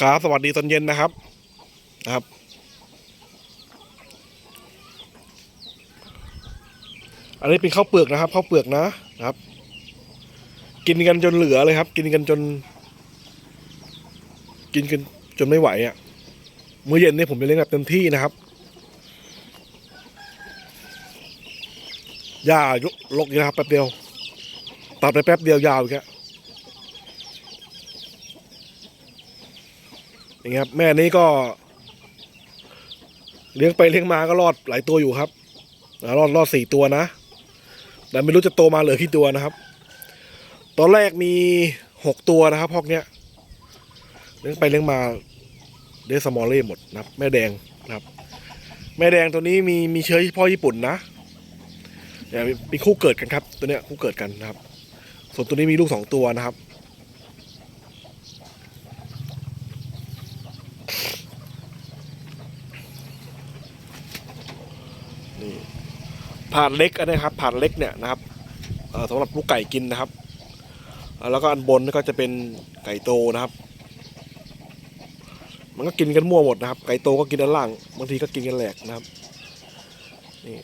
ครับสวัสดีตอนเย็นนะครับนะครับ อันนี้เป็นข้าวเปลือกนะครับข้าวเปลือกนะนะครับ กินกันจนเหลือเลยครับ กินกันจน กินกันจนไม่ไหวอะ่ะมื้อเย็นนี่ผมจะเลี้ยงแบบเต็มที่นะครับหญ้ายกลกนี่นะครับแป๊บเดียวตัดไปแป๊บเดียวยาวอีกแล้ว อย่ครับ แม่นี้ก็เลี้ยงไปเลี้ยงมาก็รอดหลายตัวอยู่ครับรอดรอดสี่ตัวนะแต่ไม่รู้จะโตมาเหลือกี่ตัวนะครับ ตอนแรกมีหกตัวนะครับพอกเนี้ยเลี้ยงไปเลี้ยงมาเดสมอลเล่หมดนะครับ แม่แดงนะครับ แม่แดงตัวนี้มีมีเชื้อพ่อญี่ปุ่นนะเนี่ยเป็นคู่เกิดกันครับ ตัวเนี้ยคู่เกิดกันนะครับ ส่วนตัวนี้มีลูกสองตัวนะครับ ผาดเล็กอันนี้ครับผาดเล็กเนี่ยนะครับสำหรับลูกไก่กินนะครับ แล้วก็อันบนก็จะเป็นไก่โตนะครับ มันก็กินกันมั่วหมดนะครับ ไก่โตก็กินด้านล่างบางทีก็กินกันแหลกนะครับนี่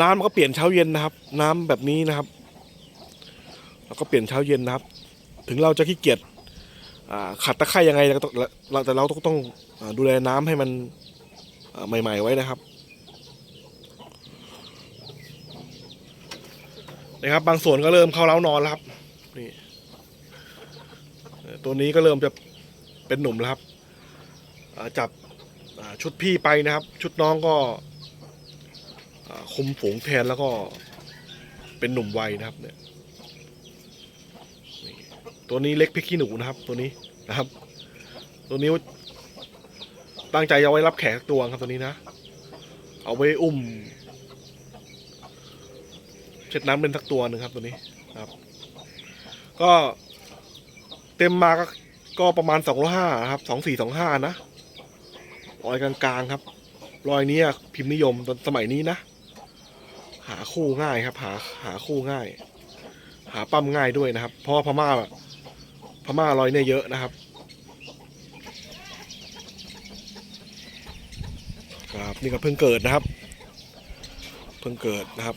น้ำมันก็เปลี่ยนเช้าเย็นนะครับ น้ำแบบนี้นะครับ แล้วก็เปลี่ยนเช้าเย็นนะครับ ถึงเราจะขี้เกียจขัดตะไคร่ยังไงแต่ก็ต้องเราแต่เราต้องต้องดูแลน้ำให้มันใหม่ ๆ ไว้นะครับ นะครับ บางส่วนก็เริ่มเข้าเล้านอนแล้วครับ นี่ตัวนี้ก็เริ่มจะเป็นหนุ่มแล้วครับจับชุดพี่ไปนะครับ ชุดน้องก็คุมฝูงแทนแล้วก็เป็นหนุ่มวัยนะครับเนี่ยตัวนี้เล็กพริกขี้หนูนะครับ ตัวนี้นะครับ ตัวนี้ตั้งใจเอาไว้รับแขกสักตัวครับตัวนี้นะ เอาไว้อุ้ม เช็ดน้ำเป็นสักตัวหนึ่งครับตัวนี้ครับ ก็เต็มมาก็ก็ประมาณสองร้อยห้าครับสองสี่สองห้านะรอยกลางๆครับ รอยนี้พิมพ์นิยมตอนสมัยนี้นะ หาคู่ง่ายครับ หาหาคู่ง่าย หาปั้มง่ายด้วยนะครับ เพราะว่าพม่าพม่ารอยเนี่ยเยอะนะครับครับนี่ก็เพิ่งเกิดนะครับ เพิ่งเกิดนะครับ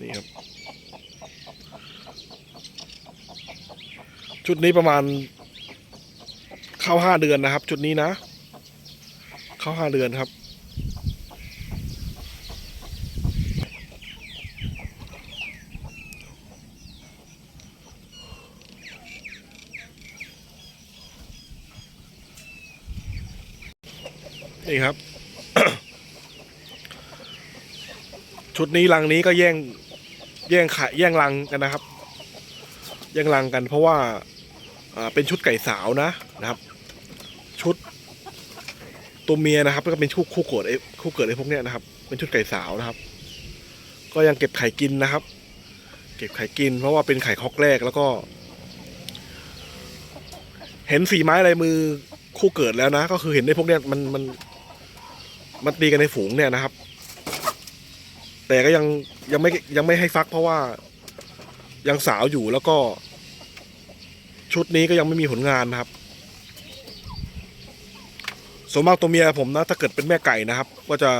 นี่ครับ ชุดนี้ประมาณ เข้าห้าเดือนนะครับ ชุดนี้นะ เข้าห้าเดือนครับ นี่ครับ ชุดนี้รังนี้ก็แย่งแย่งขายแย่งรังกันนะครับ แย่งรังกันเพราะว่าอ่า เป็นชุดไก่สาวนะนะครับ ชุดตัวเมียนะครับ ก็เป็นชุดคู่เกิดไอ้คู่เกิดไอ้พวกเนี้ยนะครับ เป็นชุดไก่สาวนะครับ ก็ยังเก็บไข่กินนะครับ เก็บไข่กิน เพราะว่าเป็นไข่คอกแรกแล้วก็ เห็นสีไม้ลายมือคู่เกิดแล้วนะ ก็คือเห็นในพวกเนี้ยมันมันมันตีกันในฝูงเนี่ยนะครับ แต่ก็ยังยังไม่ยังไม่ให้ฟักเพราะว่ายังสาวอยู่แล้วก็ ชุดนี้ก็ยังไม่มีผลงานนะครับส่วนมากตัวเมียผมนะ ถ้าเกิดเป็นแม่ไก่นะครับ ก็จะ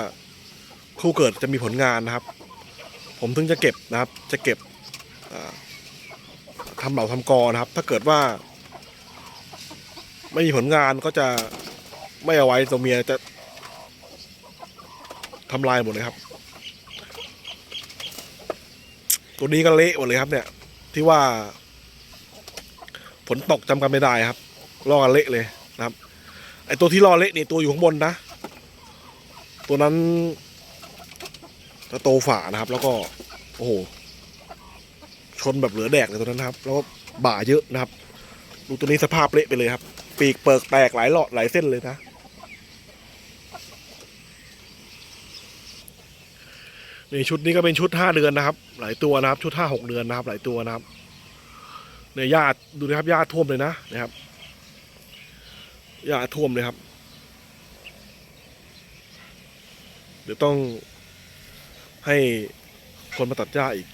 คู่เกิดจะมีผลงานนะครับ ผมถึงจะเก็บนะครับ จะเก็บอ่าทำเหล่าทำกอนะครับ ถ้าเกิดว่า ไม่มีผลงานก็จะไม่เอาไว้ตัวเมียจะทำลายหมดเลยครับ ตัวนี้ก็เละหมดเลยครับเนี่ย ที่ว่า ฝนตกจำกันไม่ได้ครับล่อกันเละเลยนะครับ ไอตัวที่ล่อเละนี่ตัวอยู่ข้างบนนะ ตัวนั้นจะโตฝ่านะครับ แล้วก็ โอ้โห ชนแบบเหลือแดกเลยตัวนั้นครับ แล้วก็บ่าเยอะนะครับ ดูตัวนี้สภาพเละไปเลยครับ ปีกเปิกแตกหลายหลอดหลายเส้นเลยนะ นี่ชุดนี้ก็เป็นชุดห้าเดือนนะครับ หลายตัวนะครับ ชุดห้าหกเดือนนะครับ หลายตัวนะครับ เนี่ยหญ้าดูนะครับหญ้าท่วมเลยนะนะครับหญ้าท่วมเลยครับ เดี๋ยวต้องให้คนมาตัดหญ้าอีก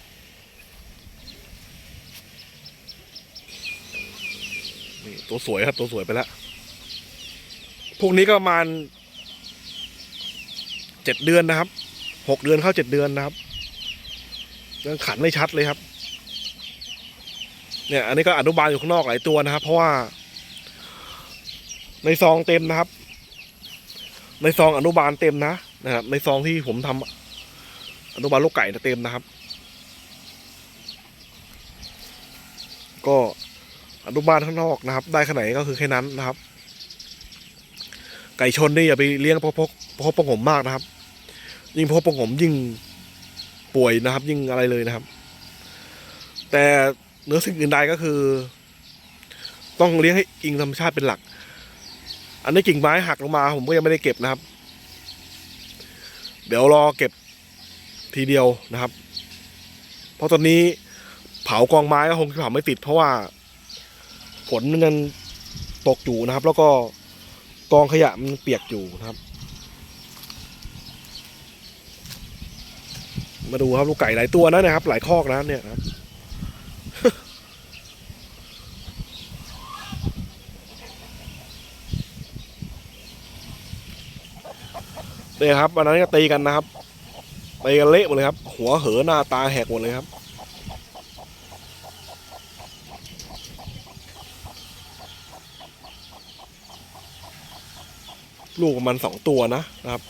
นี่ตัวสวยครับ ตัวสวยไปแล้ว พวกนี้ก็ประมาณเจ็ดเดือนนะครับหกเดือนเข้าเจ็ดเดือนนะครับยังขันไม่ชัดเลยครับ เนี่ยอันนี้ก็อนุบาลอยู่ข้างนอกหลายตัวนะครับ เพราะว่า ในซองเต็มนะครับ ในซองอนุบาลเต็มนะนะครับ ในซองที่ผมทำอนุบาลลูกไก่เต็มนะครับ ก็อนุบาลข้างนอกนะครับ ได้แค่ไหนก็คือแค่นั้นนะครับ ไก่ชนนี่อย่าไปเลี้ยงเพราะพราะเพราะประหงมมากนะครับ ยิ่งพราะประหงมยิ่งป่วยนะครับ ยิ่งอะไรเลยนะครับ แต่ เนื้อสิ่งอื่นใดก็คือ ต้องเลี้ยงให้อิงธรรมชาติเป็นหลัก อันนี้กิ่งไม้หักลงมา ผมก็ยังไม่ได้เก็บนะครับ เดี๋ยวรอเก็บทีเดียวนะครับ เพราะตอนนี้เผากองไม้ก็คงเผาไม่ติด เพราะว่าฝนมันยังตกอยู่นะครับ แล้วก็กองขยะมันเปียกอยู่นะครับ มาดูครับลูกไก่หลายตัวนะนะครับ หลายคอกนะเนี่ยครับ เนี่ยครับวันนั้นก็ตีกันนะครับตีกันเละหมดเลยครับ หัวเหอหน้าตาแหกหมดเลยครับ ลูกประมันสองตัวนะนะครับ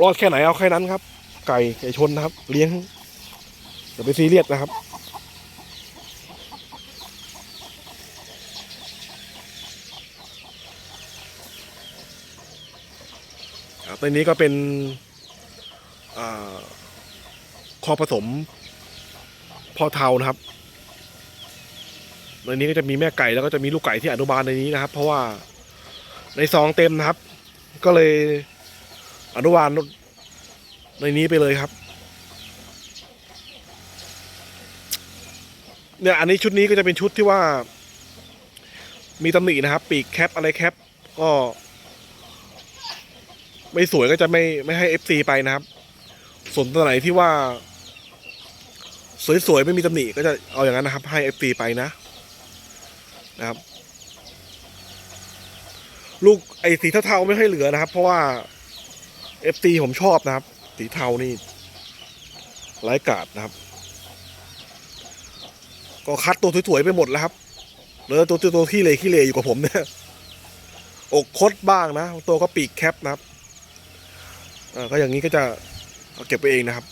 รอดแค่ไหนเอาแค่นั้นครับ ไก่ไก่ชนนะครับ เลี้ยงอย่าไปซีเรียสนะครับ ครับในนี้ก็เป็นอคอผสมพ่อเทานะครับในนี้ก็จะมีแม่ไก่แล้วก็จะมีลูกไก่ที่อนุบาลในนี้นะครับ เพราะว่าในซองเต็มนะครับ ก็เลยอนุบาลในนี้ไปเลยครับ เนี่ยอันนี้ชุดนี้ก็จะเป็นชุดที่ว่า มีตำหนินะครับ ปีกแคปอะไรแคปก็ ไม่สวยก็จะไม่ไม่ให้ FC ไปนะครับ ส่วนตัวไหนที่ว่า สวยๆไม่มีตำหนิก็จะเอาอย่างนั้นนะครับ ให้ FC ไปนะนะครับ ลูกไอ้สีเทาๆไม่ให้เหลือนะครับ เพราะว่า FC ผมชอบนะครับ สีเทานี่ไร้กาดนะครับ ก็คัดตัวสวยๆไปหมดแล้วครับเหลือตัวตัวตัวขี้เหร่ขี้เหร่อยู่กับผมเนี่ยอกคดบ้างนะ ตัวก็ปีกแคปนะครับ อ่าก็อย่างนี้ก็จะเอาเก็บไปเองนะครับ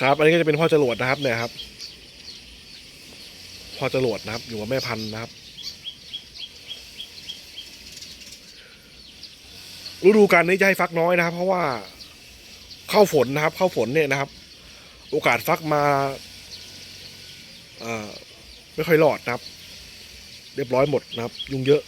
ครับ อันนี้ก็จะเป็นพ่อจรวดนะครับเนี่ยครับพ่อจรวดนะครับ อยู่กับแม่พันธุ์นะครับ ฤดูกาลนี้จะให้ฟักน้อยนะครับ เพราะว่าเข้าฝนนะครับ เข้าฝนเนี่ยนะครับ โอกาสฟักมาอ่า ไม่ค่อยรอดนะครับ เรียบร้อยหมดนะครับ ยุงเยอะ